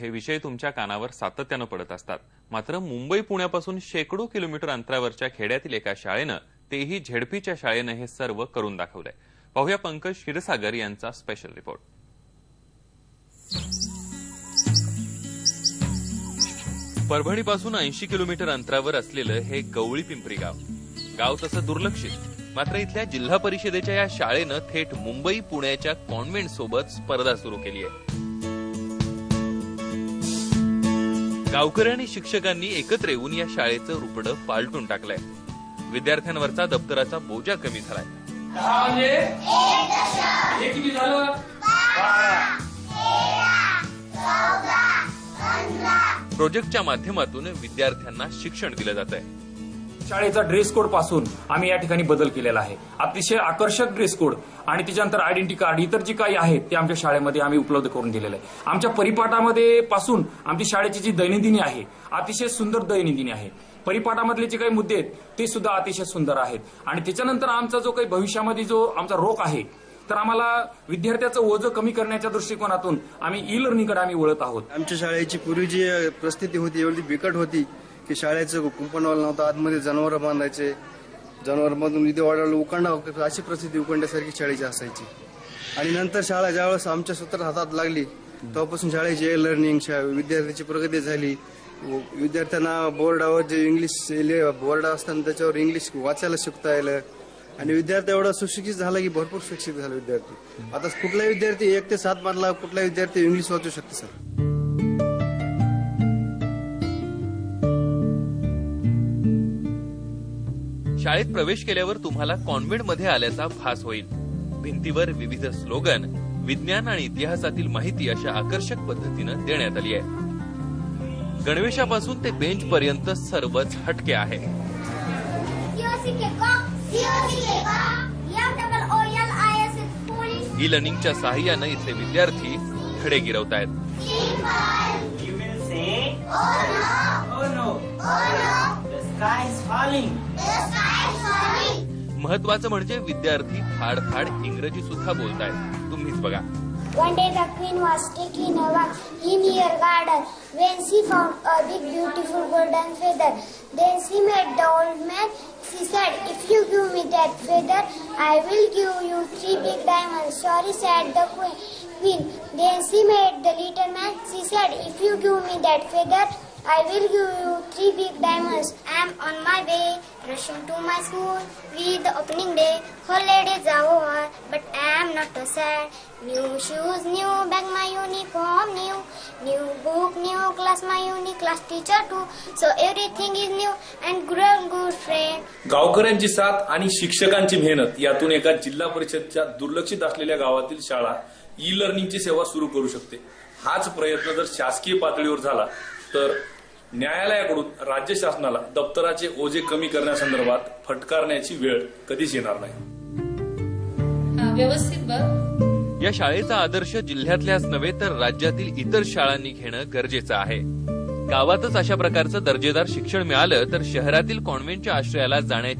हे विषय तुमच्या कानावर सातत्यानं पडत असतात. मात्र मुंबई पुण्यापासून शेकडो किलोमीटर अंतरावरच्या खेड्यातील एका शाळेनं तेही झेडपीच्या शाळेनं हे सर्व करून दाखवलंय. पाहूया पंकज क्षीरसागर यांचा स्पेशल रिपोर्ट परभणीपासून ऐंशी किलोमीटर अंतरावर असलेलं हे गवळी पिंपरी गाव. गाव तसं दुर्लक्षित. मात्र इथल्या जिल्हा परिषदेच्या या शाळेनं थेट मुंबई पुण्याच्या कॉन्व्हेंट सोबत स्पर्धा सुरू केली आहे. गावकरी आणि शिक्षकांनी एकत्र येऊन या शाळेचं रुपडं पालटून टाकलंय. विद्यार्थ्यांवरचा दप्तराचा बोजा कमी झालाय. दहा म्हणजे हे किती झालं प्रोजेक्टच्या माध्यमातून विद्यार्थ्यांना शिक्षण दिलं जात आहे शाळेचा ड्रेस कोडपासून आम्ही या ठिकाणी बदल केलेला आहे. अतिशय आकर्षक ड्रेस कोड आणि त्याच्यानंतर आयडेंटिटी कार्ड इतर जी काही आहेत ते आमच्या शाळेमध्ये आम्ही उपलब्ध करून दिलेलं आहे. आमच्या परिपाठामध्ये पासून आमची शाळेची जी दैनंदिनी आहे अतिशय सुंदर दैनंदिनी आहे. परिपाठामधले जे काही मुद्दे आहेत ते सुद्धा अतिशय सुंदर आहेत. आणि त्याच्यानंतर आमचा जो काही भविष्यामध्ये जो आमचा रोख आहे तर आम्हाला विद्यार्थ्याचं ओझं कमी करण्याच्या दृष्टिकोनातून आम्ही ई लर्निंगकडे आम्ही वळत आहोत. आमच्या शाळेची पूर्वी जी परिस्थिती होती एवढी बिकट होती की शाळेचं कुंपणवाल नव्हतं. आतमध्ये जनावर बांधायचे. जनावरमधून इथे वाढवलं उकांडा अशी प्रसिद्धी उकांड्यासारखी शाळेची असायची. आणि नंतर शाळा ज्यावेळेस आमच्या सूत्रात हातात लागली तेव्हापासून शाळेची ए लर्निंग विद्यार्थ्याची प्रगती झाली. व विद्यार्थ्यांना बोर्डावर जे इंग्लिश बोर्ड असताना त्याच्यावर इंग्लिश वाचायला शिकता आलं. आणि विद्यार्थी एवढा सुशिक्षित झाला की भरपूर शिक्षित झाला विद्यार्थी. आता कुठलाही विद्यार्थी एक ते सात मधला कुठलाही विद्यार्थी इंग्लिश वाचू शकतो सर. शाळेत प्रवेश केल्यावर तुम्हाला कॉन्व्हेंटमध्ये आल्याचा भास होईल. भिंतीवर विविध स्लोगन विज्ञान आणि इतिहासातील माहिती अशा आकर्षक पद्धतीनं देण्यात आली आहे. गणवेशापासून ते बेंच पर्यंत सर्वच हटके आहे. ई लर्निंगच्या सहाय्यानं इथले विद्यार्थी धडे गिरवत आहेत महत्वाचं म्हणजे विद्यार्थी फाडफाड इंग्रजी सुद्धा बोलतायत तुम्हीच बघा One day the queen was taking a walk in her garden when she found a big beautiful golden feather. Then she met the old man. She said, if you give me that feather, I will give you three big diamonds. Sorry, said the queen. queen. Then she met the little man. She said, if you give me that feather, I will give you three big diamonds. Rushing to my school with the opening day. Holidays are over, but I am not so sad. New shoes, new bag, my uniform new. New book, new class, my uni class teacher too. So everything is new and good, good friend. गावकऱ्यांची साथ आणि शिक्षकांची मेहनत यातून एका जिल्हा परिषदच्या दुर्लक्षित असलेल्या गावातील शाळा ई लर्निंगची सेवा सुरू करू शकते हाच प्रयत्न जर शासकीय पातळीवर झाला तर न्यायालयाकडून राज्य शासनाला दप्तराचे ओझे कमी करण्यासंदर्भात फटकारण्याची वेळ कधीच येणार नाही. हा, व्यवस्थित बघ. या शाळेचा आदर्श जिल्ह्यातल्याच नव्हे तर राज्यातील इतर शाळांनी घेणं गरजेचं आहे. गावातच अशा प्रकारचं दर्जेदार शिक्षण मिळालं तर शहरातील कॉन्व्हेंटच्या आश्रयाला जाण्याची